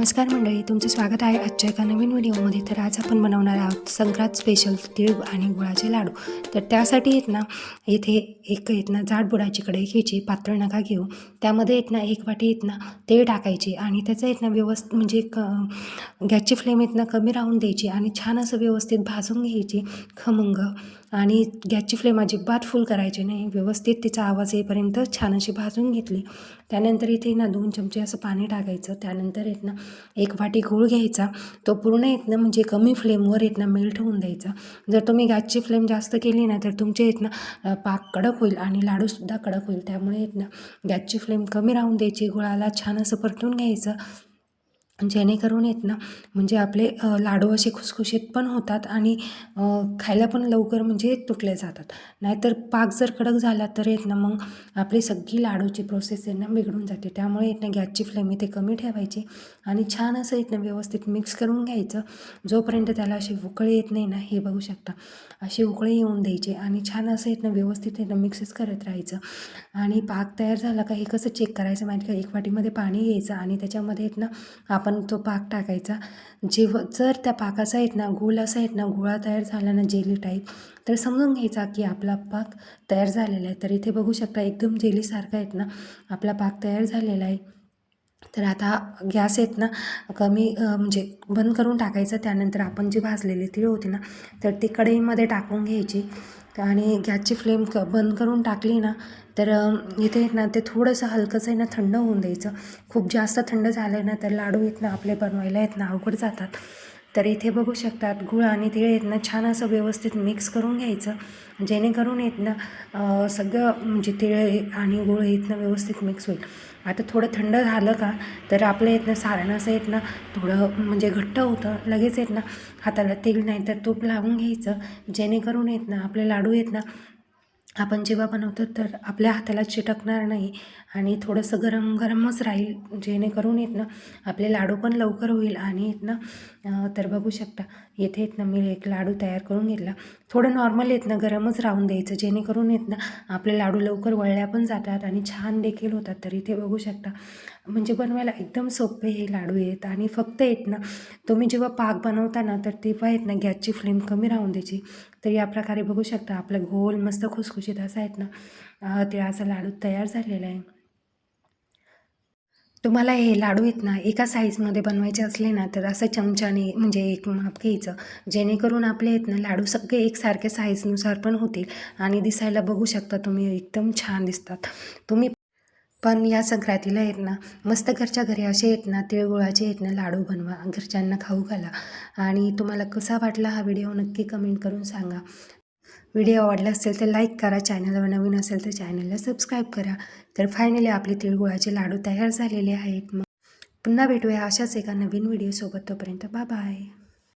नमस्कार मंडळी तुमचं स्वागत आहे आजच्या एका नवीन व्हिडिओमध्ये. तर आज आपण बनवणार आहोत संक्रांत स्पेशल तीळ आणि गुळाचे लाडू. तर त्यासाठी येत ना इथे एक येत ना जाड बुडाची कढई घ्यायची पातळ नका घेऊ. त्यामध्ये येत ना एक वाटी येत ना तेळ टाकायची आणि त्याचं येत ना व्यवस्थित म्हणजे क गॅसची फ्लेम येत ना कमी राहून द्यायची आणि छान असं व्यवस्थित भाजून घ्यायची खमंग. आणि गॅसची फ्लेम अजिबात फुल करायची नाही. व्यवस्थित तिचा आवाज येईपर्यंत छान अशी भाजून घेतली. त्यानंतर इथे ना दोन चमचे असं पाणी टाकायचं. त्यानंतर येत ना एक वाटी गूळ घ्यायचा. तो पूर्ण येत ना म्हणजे कमी फ्लेमवर येत ना मेल्ट होऊन द्यायचा. जर तुम्ही गॅसची फ्लेम जास्त केली ना तर तुमचे येत ना पाक कडक होईल आणि लाडूसुद्धा कडक होईल. त्यामुळे येत ना गॅसची फ्लेम कमी राहून द्यायची. गुळाला छान असं परतून घ्यायचं. जेणेकरून आहेत ना म्हणजे आपले लाडू असे खुसखुशीत पण होतात आणि खायला पण लवकर म्हणजे तुटले जातात. नाहीतर पाक जर कडक झाला तर येत ना मग आपली सगळी लाडूची प्रोसेस आहे ना बिघडून जाते. त्यामुळे येत ना गॅसची फ्लेम इथे कमी ठेवायची आणि छान असं येत ना व्यवस्थित मिक्स करून घ्यायचं. जोपर्यंत त्याला अशी उकळी येत नाही ना हे बघू शकता अशी उकळी येऊन द्यायची आणि छान असं येत ना व्यवस्थित येत ना मिक्सच करत राहायचं. आणि पाक तयार झाला का हे कसं चेक करायचं माहिती का? एक वाटीमध्ये पाणी घ्यायचं आणि त्याच्यामध्ये येत ना आपण तो पाक टाकायचा. जेव जर त्या पाकाचा येत ना गोल असा येत ना गुळा तयार झाला ना जेली टाईप तर समजून घ्यायचा की आपला पाक तयार झालेला आहे. तर इथे बघू शकता एकदम जेलीसारखा येत ना आपला पाक तयार झालेला आहे. तर आता गॅस आहेत ना कमी म्हणजे बंद करून टाकायचं. त्यानंतर आपण जी भाजलेली तीळ होती ना तर ती कढईमध्ये टाकून घ्यायची. आणि गॅसची फ्लेम क बंद करून टाकली ना तर इथे येत ना ते थोडंसं हलकंसं आहे ना थंड होऊन द्यायचं. खूप जास्त थंड झालं ना तर लाडू येत ना आपले बनवायला येत ना अवघड जातात. तर इथे बघू शकतात गूळ आणि तिळ आहेत ना छान असं व्यवस्थित मिक्स करून घ्यायचं. जेणेकरून येत ना सगळं म्हणजे तिळ आणि गूळ येत ना व्यवस्थित मिक्स होईल. आता थोडं थंड झालं का तर आपलं येत ना सारण असं येत ना थोडं म्हणजे घट्ट होतं लगेच येत ना हाताला तेल नाही तर तूप लावून घ्यायचं. जेणेकरून येत ना आपले लाडू येत ना आपण जेव्हा बनवतो तर आपल्या हाताला चिटकणार नाही आणि थोडंसं गरम गरमच राहील जेणेकरून येत ना आपले लाडू पण लवकर होईल आणि येत ना तर बघू शकता. येथे येत ना मी एक लाडू तयार करून घेतला. थोडं नॉर्मल येत ना गरमच राहून द्यायचं जेणेकरून येत ना आपले लाडू लवकर वळल्या पण जातात आणि छान देखील होतात. तर इथे बघू शकता म्हणजे बनवायला एकदम सोपे हे लाडू आहेत. आणि फक्त येत ना तुम्ही जेव्हा पाक बनवता ना तर तेव्हा येत ना गॅसची फ्लेम कमी राहून द्यायची. तर या प्रकारे बघू शकता आपलं गोल मस्त खुसखुशीत असा आहेत ना ते तिळाचा लाडू तयार झालेला आहे. तुम्हाला हे लाडू आहेत ना एका साईजमध्ये बनवायचे असले ना तर असं चमच्याने म्हणजे एक माप घ्यायचं. जेणेकरून आपले आहेत ना लाडू सगळे एकसारख्या साईजनुसार पण होतील. आणि दिसायला बघू शकता तुम्ही एकदम छान दिसतात. तुम्ही पण या संक्रांतीला येत ना मस्त घरच्या घरी असे आहेत ना तिळगुळाचे आहेत ना लाडू बनवा घरच्यांना खाऊ घाला. आणि तुम्हाला कसा वाटला हा व्हिडिओ नक्की कमेंट करून सांगा. व्हिडिओ आवडला असेल तर लाईक करा चॅनलवर नवीन असेल तर चॅनलला सबस्क्राईब करा. तर फायनली आपले तिळगुळाचे लाडू तयार झालेले आहेत. मग पुन्हा भेटूया अशाच एका नवीन व्हिडिओसोबत तोपर्यंत बाय